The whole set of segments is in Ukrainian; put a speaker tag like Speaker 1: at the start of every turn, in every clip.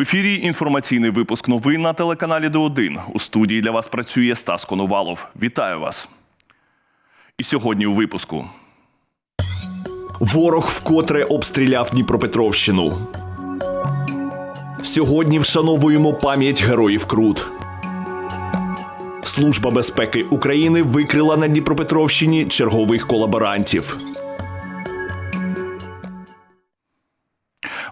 Speaker 1: В ефірі інформаційний випуск новин на телеканалі Д1. У студії для вас працює Стас Коновалов. Вітаю вас. І сьогодні у випуску. Ворог вкотре обстріляв Дніпропетровщину. Сьогодні вшановуємо пам'ять героїв Крут. Служба безпеки України викрила на Дніпропетровщині чергових колаборантів.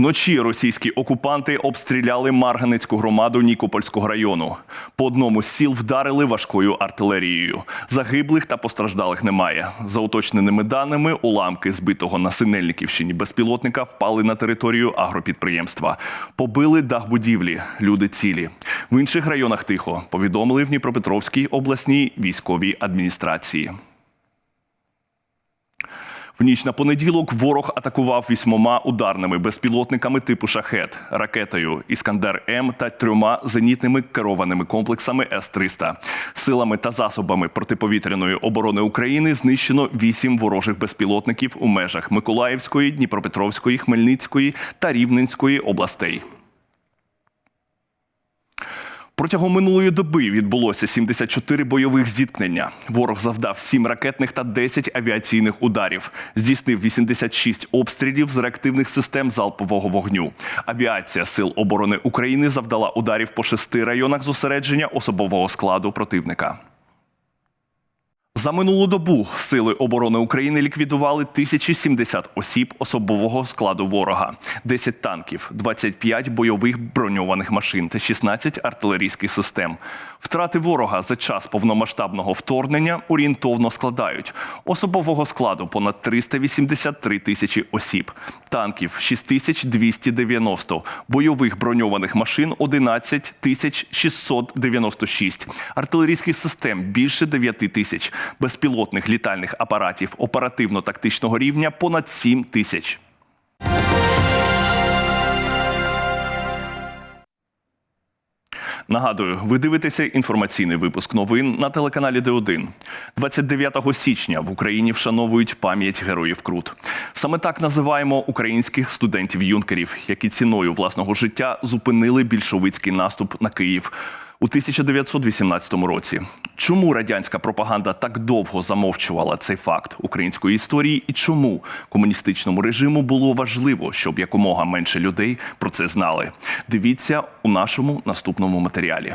Speaker 1: Вночі російські окупанти обстріляли Марганецьку громаду Нікопольського району. По одному з сіл вдарили важкою артилерією. Загиблих та постраждалих немає. За уточненими даними, уламки збитого на Синельниківщині безпілотника впали на територію агропідприємства. Побили дах будівлі. Люди цілі. В інших районах тихо. Повідомили в Дніпропетровській обласній військовій адміністрації. В ніч на понеділок ворог атакував вісьмома ударними безпілотниками типу шахет, ракетою Іскандер М та трьома зенітними керованими комплексами С-300. Силами та засобами протиповітряної оборони України знищено вісім ворожих безпілотників у межах Миколаївської, Дніпропетровської, Хмельницької та Рівненської областей. Протягом минулої доби відбулося 74 бойових зіткнення. Ворог завдав 7 ракетних та 10 авіаційних ударів. Здійснив 86 обстрілів з реактивних систем залпового вогню. Авіація Сил оборони України завдала ударів по шести районах зосередження особового складу противника. За минулу добу сили оборони України ліквідували 1070 осіб особового складу ворога, 10 танків, 25 бойових броньованих машин та 16 артилерійських систем. Втрати ворога за час повномасштабного вторгнення орієнтовно складають особового складу понад 383 тисячі осіб, танків 6290, бойових броньованих машин 11 тисяч 696, артилерійських систем більше 9 тисяч, безпілотних літальних апаратів оперативно-тактичного рівня понад 7 тисяч. Нагадую, ви дивитеся інформаційний випуск новин на телеканалі Д1. 29 січня в Україні вшановують пам'ять героїв Крут. Саме так називаємо українських студентів-юнкерів, які ціною власного життя зупинили більшовицький наступ на Київ у 1918 році. Чому радянська пропаганда так довго замовчувала цей факт української історії, і чому комуністичному режиму було важливо, щоб якомога менше людей про це знали? Дивіться у нашому наступному матеріалі.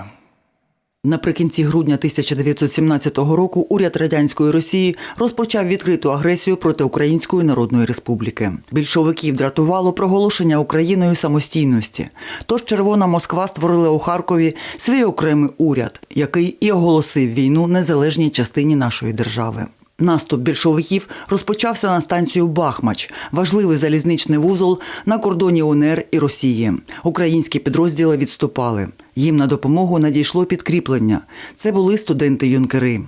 Speaker 2: Наприкінці грудня 1917 року уряд радянської Росії розпочав відкриту агресію проти Української Народної Республіки. Більшовиків дратувало проголошення Україною самостійності. Тож Червона Москва створила у Харкові свій окремий уряд, який і оголосив війну незалежній частині нашої держави. Наступ більшовиків розпочався на станцію Бахмач, важливий залізничний вузол на кордоні УНР і Росії. Українські підрозділи відступали. Їм на допомогу надійшло підкріплення. Це були студенти-юнкери.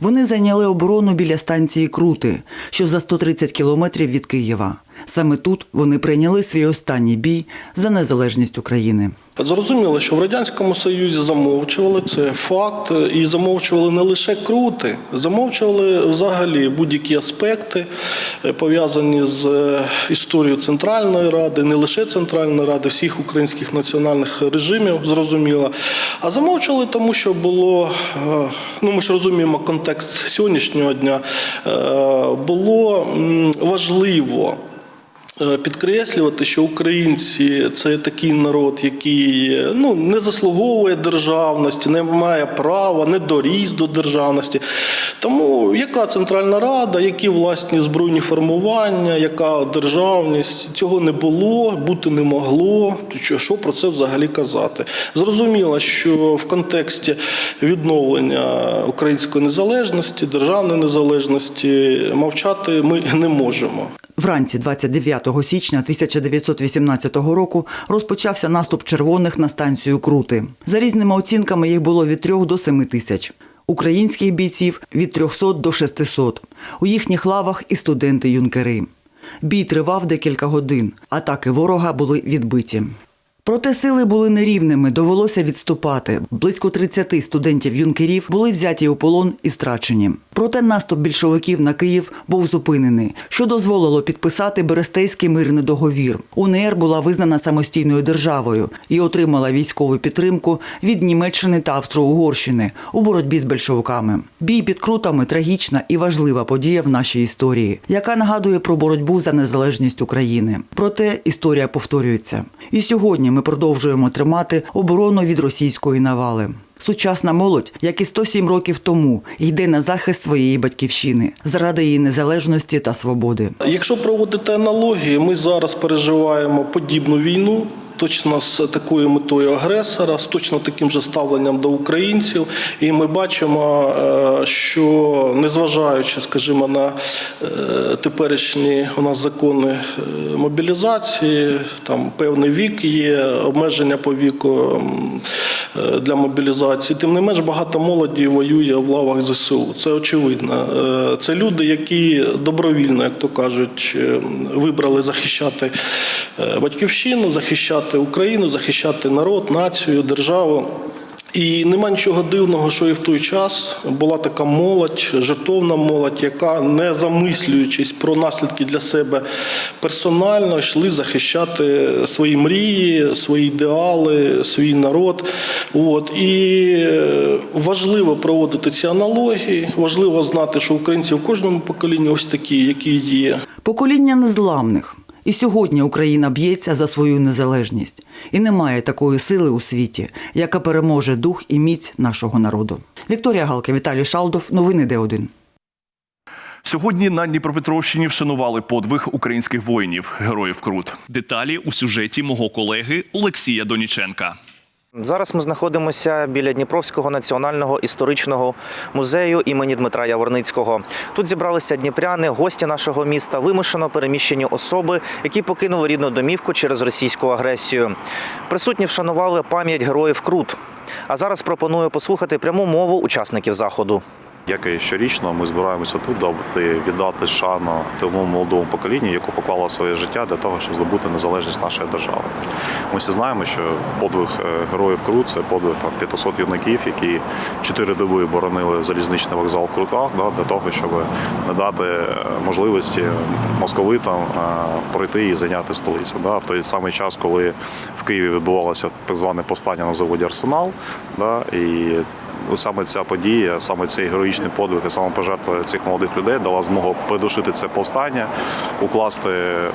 Speaker 2: Вони зайняли оборону біля станції Крути, що за 130 кілометрів від Києва. Саме тут вони прийняли свій останній бій за незалежність України.
Speaker 3: Зрозуміло, що в радянському союзі замовчували це факт, і замовчували не лише крути, замовчували взагалі будь-які аспекти е, пов'язані з е, історією Центральної Ради, не лише Центральної Ради, всіх українських національних режимів, зрозуміло. А замовчували, тому що було, е, ну ми ж розуміємо контекст сьогоднішнього дня, було важливо. Е, Підкреслювати, що українці це такий народ, який ну не заслуговує державності, не має права, не доріс до державності. Тому яка Центральна Рада, які власні збройні формування, яка державність цього не було, бути не могло. Що, що про це взагалі казати? Зрозуміло, що в контексті відновлення української незалежності, державної незалежності мовчати ми не можемо.
Speaker 2: Вранці 29 січня 1918 року розпочався наступ червоних на станцію Крути. За різними оцінками їх було від 3 до 7 тисяч. Українських бійців від 300 до 600. У їхніх лавах і студенти-юнкери. Бій тривав декілька годин. Атаки ворога були відбиті. Проте сили були нерівними, довелося відступати. Близько 30 студентів-юнкерів були взяті у полон і страчені. Проте наступ більшовиків на Київ був зупинений, що дозволило підписати Берестейський мирний договір. УНР була визнана самостійною державою і отримала військову підтримку від Німеччини та Австро-Угорщини у боротьбі з більшовиками. Бій під крутами трагічна і важлива подія в нашій історії, яка нагадує про боротьбу за незалежність України. Проте історія повторюється. І сьогодні ми продовжуємо тримати оборону від російської навали. Сучасна молодь, як і 107 років тому, йде на захист своєї батьківщини заради її незалежності та свободи.
Speaker 3: Якщо проводити аналогії, ми зараз переживаємо подібну війну. Точно з такою метою агресора, з точно таким же ставленням до українців, і ми бачимо, е, що незважаючи, скажімо, на е, теперішні у нас закони е, мобілізації, там певний вік є, обмеження по віку для мобілізації. Тим не менш, багато молоді воює в лавах ЗСУ. Це очевидно. Це люди, які добровільно, як то кажуть, е, вибрали захищати батьківщину, захищати Україну, захищати народ, націю, державу. І нема нічого дивного, що і в той час була така молодь, жертовна молодь, яка, не замислюючись про наслідки для себе персонально, йшли захищати свої мрії, свої ідеали, свій народ. От. І е, важливо проводити ці аналогії, важливо знати, що українці в кожному поколінні ось такі, які є.
Speaker 2: Покоління незламних. І сьогодні Україна б'ється за свою незалежність. І немає такої сили у світі, яка переможе дух і міць нашого народу. Вікторія Галка, Віталій Шалдов. Новини Д1.
Speaker 1: Сьогодні на Дніпропетровщині вшанували подвиг українських воїнів, героїв Крут. Деталі у сюжеті мого колеги Олексія Доніченка.
Speaker 4: Зараз ми знаходимося біля Дніпровського національного історичного музею імені Дмитра Яворницького. Тут зібралися дніпряни, гості нашого міста, вимушено переміщені особи, які покинули рідну домівку через російську агресію. Присутні вшанували пам'ять героїв Крут. А зараз пропоную послухати пряму мову учасників заходу.
Speaker 5: Як і щорічно, ми збираємося тут, аби віддати шану тому молодому поколінню, яке поклало своє життя для того, щоб здобути незалежність нашої держави. Ми всі знаємо, що подвиг е, героїв Крут це подвиг там 500 юнаків, які чотири доби боронили залізничний вокзал в Крутах, да, для того, щоб надати е, можливості московитам е, пройти і зайняти столицю. Да, в той самий час, коли в Києві відбувалося так зване повстання на заводі Арсенал, да, і саме ця подія, саме цей героїчний подвиг і самопожертва цих молодих людей дала змогу придушити це повстання, укласти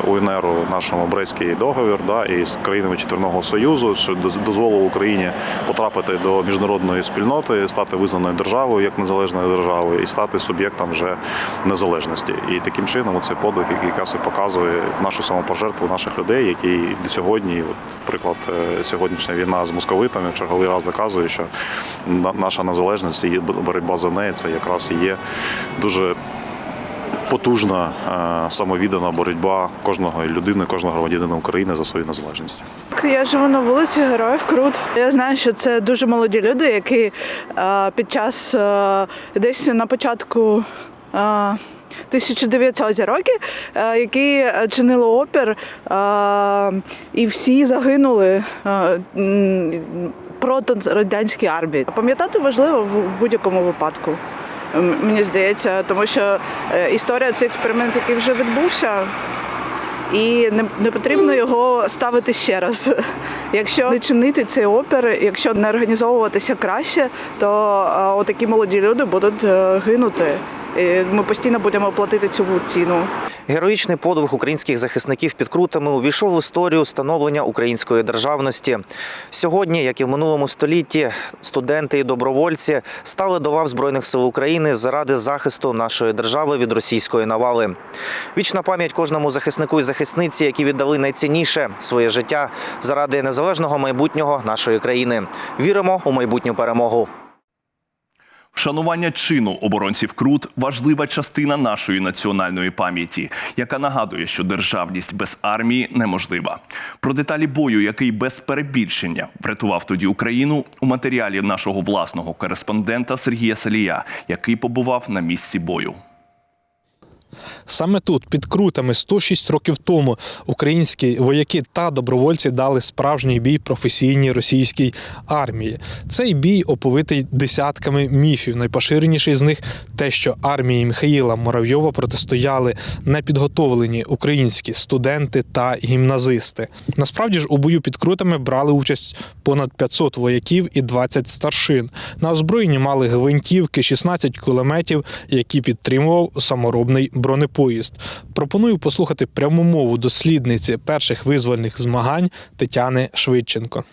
Speaker 5: УНР нашому Брестський договір да, і з країнами Четверного Союзу, що дозволило Україні потрапити до міжнародної спільноти, стати визнаною державою як незалежною державою і стати суб'єктом вже незалежності. І таким чином цей подвиг, який якраз і показує нашу самопожертву наших людей, які до сьогодні, от, приклад, е, сьогоднішня війна з московитами, черговий раз доказує, що на- наша незалежність і боротьба за неї це якраз і є дуже потужна е, самовіддана боротьба кожного людини, кожного громадянина України за свою незалежність.
Speaker 6: Я живу на вулиці Героїв Крут. Я знаю, що це дуже молоді люди, які е, під час е, десь на початку. Е, 1900 років, е, які чинили опір, е, і всі загинули е, проти радянської армії. Пам'ятати важливо в будь-якому випадку. Мені здається, тому що історія це експеримент, який вже відбувся. І не, не потрібно його ставити ще раз. Якщо не чинити цей опір, якщо не організовуватися краще, то а, отакі молоді люди будуть е, гинути. І ми постійно будемо платити цю ціну.
Speaker 4: Героїчний подвиг українських захисників під крутами увійшов в історію становлення української державності. Сьогодні, як і в минулому столітті, студенти і добровольці стали до лав Збройних сил України заради захисту нашої держави від російської навали. Вічна пам'ять кожному захиснику і захисниці, які віддали найцінніше своє життя заради незалежного майбутнього нашої країни. Віримо у майбутню перемогу.
Speaker 1: Вшанування чину оборонців Крут важлива частина нашої національної пам'яті, яка нагадує, що державність без армії неможлива. Про деталі бою, який без перебільшення врятував тоді Україну, у матеріалі нашого власного кореспондента Сергія Салія, який побував на місці бою.
Speaker 7: Саме тут, під крутами, 106 років тому, українські вояки та добровольці дали справжній бій професійній російській армії. Цей бій оповитий десятками міфів. Найпоширеніший з них те, що армії Михаїла Муравйова протистояли непідготовлені українські студенти та гімназисти. Насправді ж у бою під крутами брали участь понад 500 вояків і 20 старшин. На озброєнні мали гвинтівки, 16 кулеметів, які підтримував саморобний бронепоїзд. Пропоную послухати пряму мову дослідниці перших визвольних змагань Тетяни Швидченко.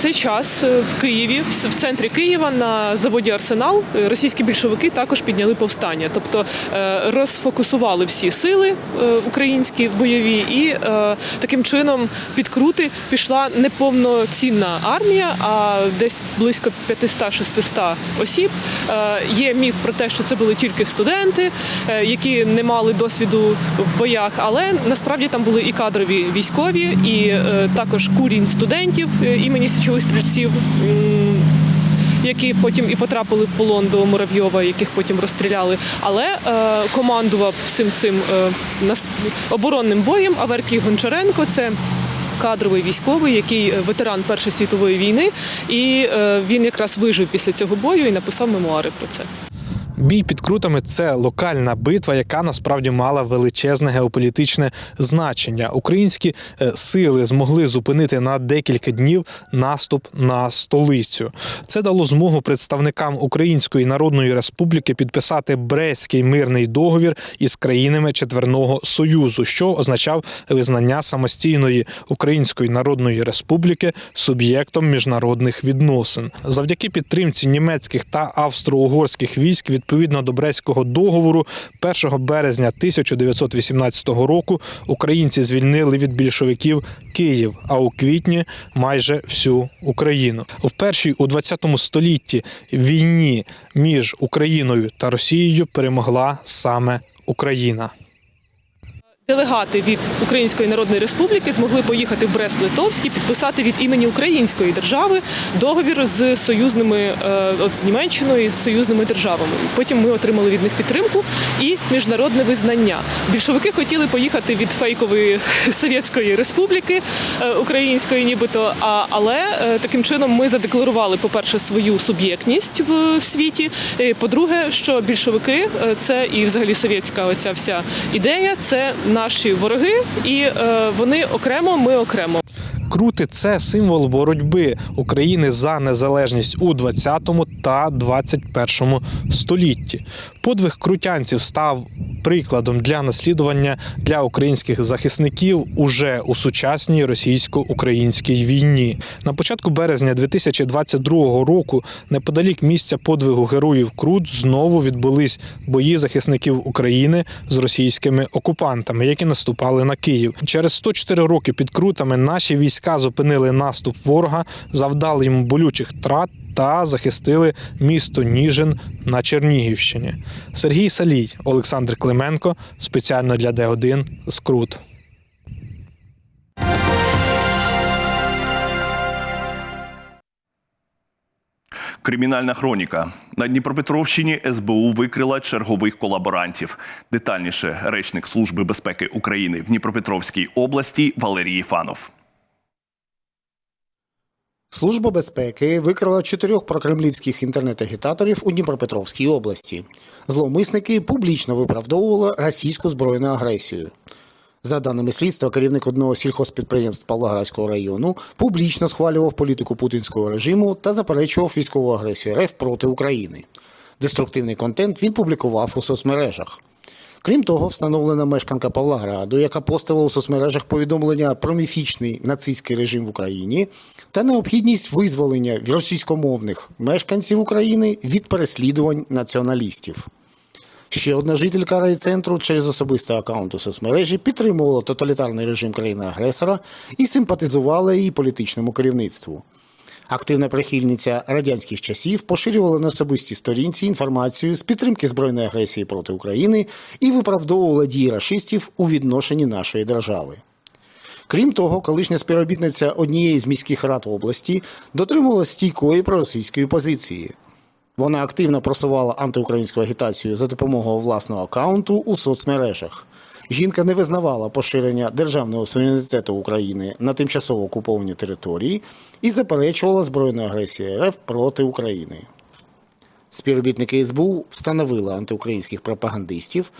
Speaker 8: Цей час е, в Києві, в центрі Києва, на заводі Арсенал, е, російські більшовики також підняли повстання, тобто е, розфокусували всі сили українські бойові, і таким чином під крути пішла не повноцінна армія, а десь близько 500-600 осіб. Є міф про те, що це були тільки студенти, які не мали досвіду в боях, але насправді там були і кадрові військові, і також курінь студентів імені січових стрільців. Які потім і потрапили в полон до Муравйова, яких потім розстріляли. Але е, командував всім цим е, оборонним боєм Аверкій Гончаренко. Це кадровий військовий, який е, ветеран Першої світової війни, і він якраз вижив після цього бою і написав мемуари про це.
Speaker 7: Бій під крутами це локальна битва, яка насправді мала величезне геополітичне значення. Українські е, сили змогли зупинити на декілька днів наступ на столицю. Це дало змогу представникам Української Народної Республіки підписати Брестський мирний договір із країнами Четверного Союзу, що означав визнання самостійної Української Народної Республіки суб'єктом міжнародних відносин. Завдяки підтримці німецьких та австро-угорських військ відповідно до Брестського договору 1 березня 1918 року українці звільнили від більшовиків Київ, а у квітні майже всю Україну. В першій у 20 столітті війні між Україною та Росією перемогла саме Україна.
Speaker 8: Делегати від Української Народної Республіки змогли поїхати в Брест-Литовськ і підписати від імені Української держави договір з союзними е, от з Німеччиною з союзними державами. Потім ми отримали від них підтримку і міжнародне визнання. Більшовики хотіли поїхати від фейкової Совєтської Республіки е, української, нібито. Але е, таким чином ми задекларували, по-перше, свою суб'єктність в світі. По-друге, що більшовики це і взагалі совєтська оця вся ідея, це наші вороги, і е, вони окремо, ми окремо.
Speaker 7: Крути це символ боротьби України за незалежність у 20 та 21 столітті. Подвиг крутянців став прикладом для наслідування для українських захисників уже у сучасній російсько-українській війні. На початку березня 2022 року, неподалік місця подвигу героїв Крут, знову відбулись бої захисників України з російськими окупантами, які наступали на Київ. Через 104 роки під крутами наші війська зупинили наступ ворога, завдали йому болючих втрат та захистили місто Ніжин на Чернігівщині. Сергій Салій, Олександр Клименко спеціально для Д1 з Крут.
Speaker 1: Кримінальна хроніка на Дніпропетровщині СБУ викрила чергових колаборантів. Детальніше речник Служби безпеки України в Дніпропетровській області Валерій Єфанов.
Speaker 9: Служба безпеки викрила чотирьох прокремлівських інтернет-агітаторів у Дніпропетровській області. Зловмисники публічно виправдовували російську збройну агресію. За даними слідства, керівник одного сільхозпідприємств Павлоградського району публічно схвалював політику путінського режиму та заперечував військову агресію РФ проти України. Деструктивний контент він публікував у соцмережах. Крім того, встановлена мешканка Павлограду, яка постила у соцмережах повідомлення про міфічний нацистський режим в Україні та необхідність визволення російськомовних мешканців України від переслідувань націоналістів. Ще одна жителька райцентру через особистий аккаунт у соцмережі підтримувала тоталітарний режим країни-агресора і симпатизувала її політичному керівництву. Активна прихильниця радянських часів поширювала на особистій сторінці інформацію з підтримки збройної агресії проти України і виправдовувала дії рашистів у відношенні нашої держави. Крім того, колишня співробітниця однієї з міських рад області дотримувалася стійкої проросійської позиції. Вона активно просувала антиукраїнську агітацію за допомогою власного акаунту у соцмережах. Жінка не визнавала поширення державного суверенітету України на тимчасово окуповані території і заперечувала збройну агресію РФ проти України. Співробітники СБУ встановили антиукраїнських пропагандистів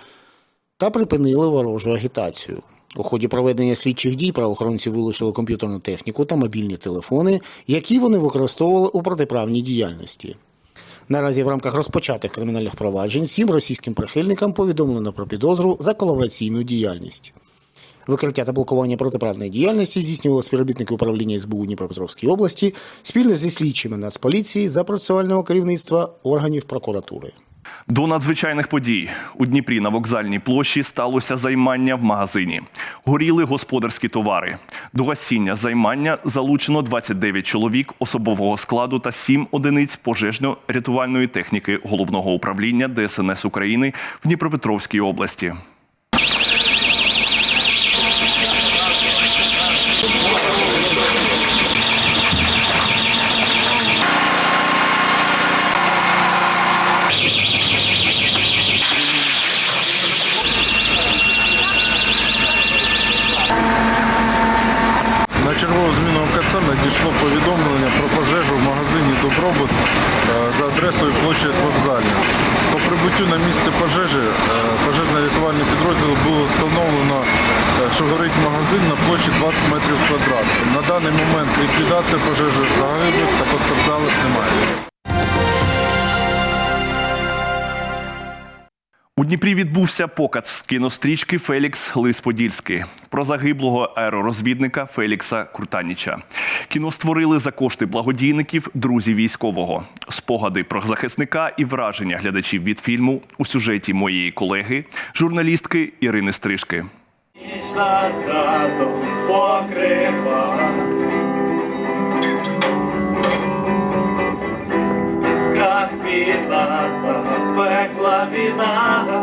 Speaker 9: та припинили ворожу агітацію. У ході проведення слідчих дій правоохоронці вилучили комп'ютерну техніку та мобільні телефони, які вони використовували у протиправній діяльності. Наразі в рамках розпочатих кримінальних проваджень всім російським прихильникам повідомлено про підозру за колабораційну діяльність. Викриття та блокування протиправної діяльності здійснювали співробітники управління СБУ Дніпропетровській області спільно зі слідчими Нацполіції за процесуального керівництва органів прокуратури.
Speaker 1: До надзвичайних подій у Дніпрі на вокзальній площі сталося займання в магазині. Горіли господарські товари. До гасіння займання залучено 29 чоловік особового складу та 7 одиниць пожежно-рятувальної техніки головного управління ДСНС України в Дніпропетровській області.
Speaker 10: Надійшло повідомлення про пожежу в магазині Добробут е, за адресою площі Вокзальна. По прибуттю на місце пожежі е, пожежно-рятувальний підрозділ було встановлено, е, що горить магазин на площі 20 метрів квадратних. На даний момент ліквідація пожежі загиблих та постраждалих немає.
Speaker 1: У Дніпрі відбувся показ з кінострічки Фелікс Лис-Подільський про загиблого аеророзвідника Фелікса Куртаніча. Кіно створили за кошти благодійників, друзів військового. Спогади про захисника і враження глядачів від фільму у сюжеті моєї колеги, журналістки Ірини Стрижки.
Speaker 11: Запекла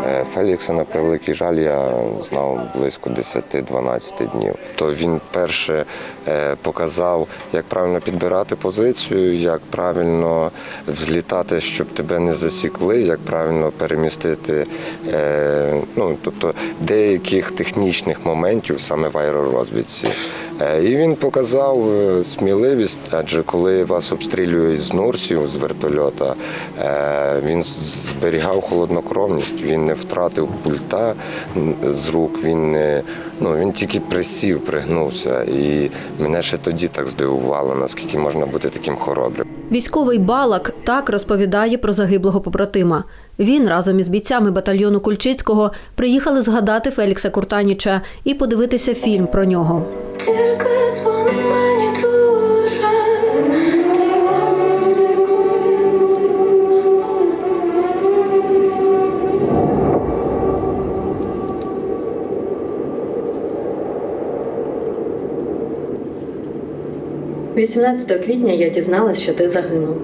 Speaker 12: Е, Фелікса, на превеликий жаль, я знав близько 10-12 днів. То він перше е, показав, як правильно підбирати позицію, як правильно взлітати, щоб тебе не засікли, як правильно перемістити. е, Ну, тобто деяких технічних моментів саме в аеророзвідці. Е, І він показав е, сміливість, адже коли вас обстрілюють з Нурсів, з вертольота, е, він зберігав холоднокровність, він не втратив пульта з рук, він не ну він тільки присів, пригнувся. І мене ще тоді так здивувало, наскільки можна бути таким хоробрим.
Speaker 13: Військовий Балак так розповідає про загиблого побратима. Він разом із бійцями батальйону Кульчицького приїхали згадати Фелікса Куртаніча і подивитися фільм про нього.
Speaker 14: Тільки дзвони мені, друже, ти розлікує мою болю.
Speaker 15: 18 квітня я дізналась, що ти загинув.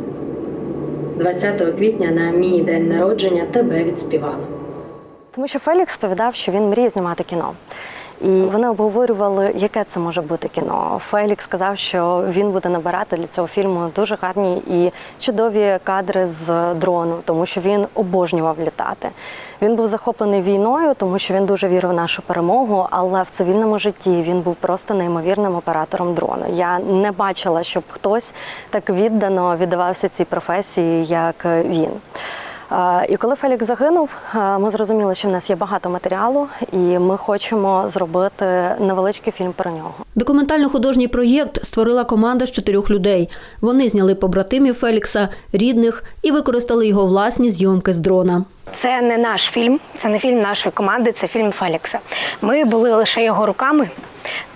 Speaker 15: 20 квітня на мій день народження тебе відспівали.
Speaker 16: Тому що Фелікс сповідав, що він мріє знімати кіно. І вони обговорювали, яке це може бути кіно. Фелікс сказав, що він буде набирати для цього фільму дуже гарні і чудові кадри з дрону, тому що він обожнював літати. Він був захоплений війною, тому що він дуже вірив в нашу перемогу, але в цивільному житті він був просто неймовірним оператором дрону. Я не бачила, щоб хтось так віддано віддавався цій професії, як він. І коли Фелікс загинув, ми зрозуміли, що в нас є багато матеріалу, і ми хочемо зробити невеличкий фільм про нього.
Speaker 13: Документально-художній проєкт створила команда з чотирьох людей. Вони зняли побратимів Фелікса, рідних і використали його власні зйомки з дрона.
Speaker 17: Це не наш фільм, це не фільм нашої команди, це фільм Фелікса. Ми були лише його руками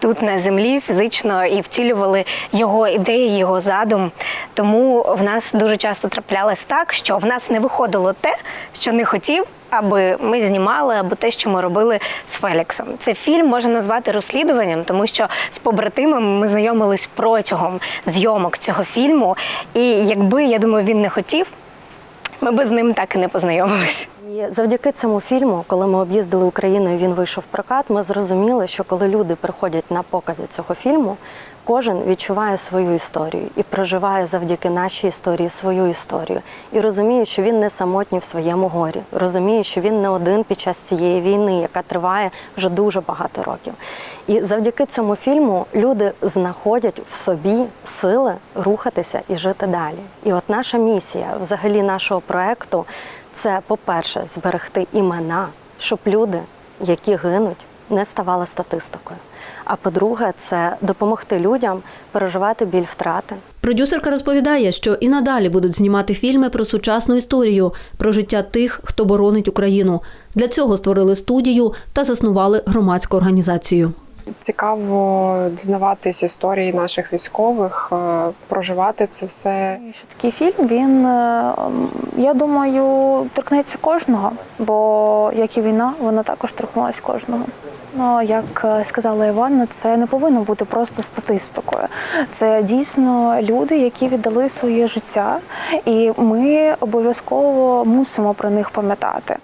Speaker 17: тут на землі фізично і втілювали його ідеї, його задум. Тому в нас дуже часто траплялось так, що в нас не виходило те, що не хотів. Аби ми знімали, або те, що ми робили з Феліксом. Це фільм можна назвати розслідуванням, тому що з побратимами ми знайомились протягом зйомок цього фільму. І якби я думаю, він не хотів, ми би з ним так і не познайомились.
Speaker 16: І завдяки цьому фільму, коли ми об'їздили Україну, і він вийшов в прокат, ми зрозуміли, що коли люди приходять на покази цього фільму, кожен відчуває свою історію і проживає завдяки нашій історії свою історію. І розуміє, що він не самотній в своєму горі, розуміє, що він не один під час цієї війни, яка триває вже дуже багато років. І завдяки цьому фільму люди знаходять в собі сили рухатися і жити далі. І от наша місія, взагалі нашого проекту, це, по-перше, зберегти імена, щоб люди, які гинуть, не ставали статистикою. А по-друге, це допомогти людям переживати біль втрати.
Speaker 13: Продюсерка розповідає, що і надалі будуть знімати фільми про сучасну історію, про життя тих, хто боронить Україну. Для цього створили студію та заснували громадську організацію.
Speaker 18: Цікаво дізнаватись історії наших військових, е, проживати це все.
Speaker 19: Що такий фільм, він, е, я думаю, торкнеться кожного, бо як і війна, вона також торкнулася кожного. Ну, як е, сказала Іванна, це не повинно бути просто статистикою. Це дійсно люди, які віддали своє життя, і ми обов'язково мусимо про них пам'ятати.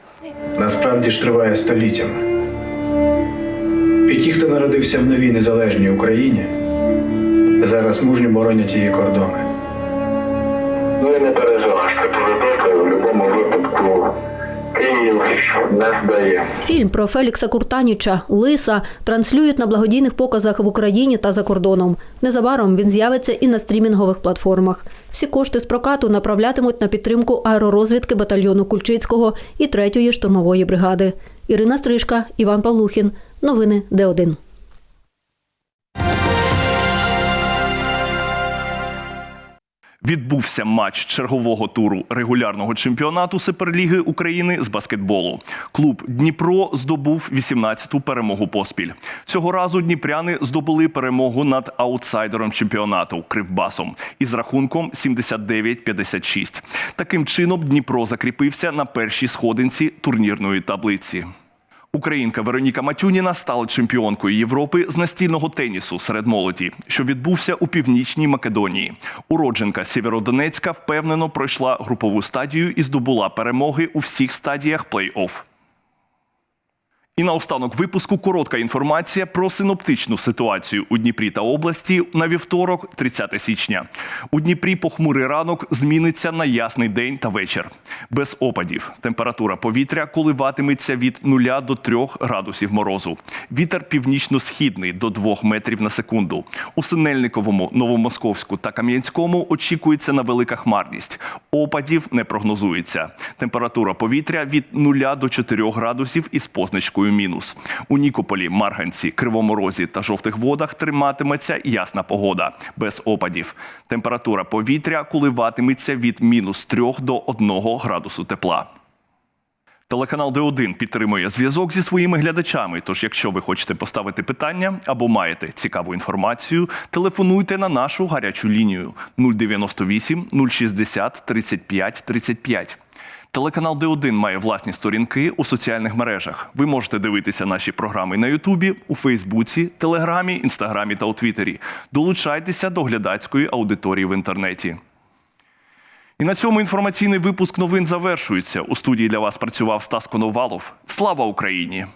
Speaker 20: насправді ж триває століттями. І ті, хто народився в новій незалежній Україні, зараз мужньо боронять її кордони.
Speaker 21: Ну і не переживайте, президент в будь-якому випадку
Speaker 13: Фільм про Фелікса Куртаніча Лиса транслюють на благодійних показах в Україні та за кордоном. Незабаром він з'явиться і на стрімінгових платформах. Всі кошти з прокату направлятимуть на підтримку аеророзвідки батальйону Кульчицького і 3-ї штурмової бригади. Ірина Стрижка, Іван Павлухін. Новини Д1.
Speaker 1: Відбувся матч чергового туру регулярного чемпіонату Суперліги України з баскетболу. Клуб Дніпро здобув 18-ту перемогу поспіль. Цього разу дніпряни здобули перемогу над аутсайдером чемпіонату Кривбасом із рахунком 79-56. Таким чином Дніпро закріпився на першій сходинці турнірної таблиці. Українка Вероніка Матюніна стала чемпіонкою Європи з настільного тенісу серед молоді, що відбувся у північній Македонії. Уродженка Сєвєродонецька впевнено пройшла групову стадію і здобула перемоги у всіх стадіях плей-офф. І наостанок випуску коротка інформація про синоптичну ситуацію у Дніпрі та області на вівторок, 30 січня. У Дніпрі похмурий ранок зміниться на ясний день та вечір. Без опадів. Температура повітря коливатиметься від 0 до 3 градусів морозу. Вітер північно-східний до 2 метрів на секунду. У Синельниковому, Новомосковську та Кам'янському очікується на велика хмарність. Опадів не прогнозується. Температура повітря від 0 до 4 градусів із позначкою мінус. У Нікополі, Марганці, Кривому Розі та жовтих водах триматиметься ясна погода без опадів. Температура повітря коливатиметься від мінус 3 до 1 градусу тепла. Телеканал Д1 підтримує зв'язок зі своїми глядачами. Тож, якщо ви хочете поставити питання або маєте цікаву інформацію, телефонуйте на нашу гарячу лінію 098 060 35 35. Телеканал Д1 має власні сторінки у соціальних мережах. Ви можете дивитися наші програми на Ютубі, у Фейсбуці, Телеграмі, Інстаграмі та у Твіттері. Долучайтеся до глядацької аудиторії в інтернеті. І на цьому інформаційний випуск новин завершується. У студії для вас працював Стас Коновалов. Слава Україні!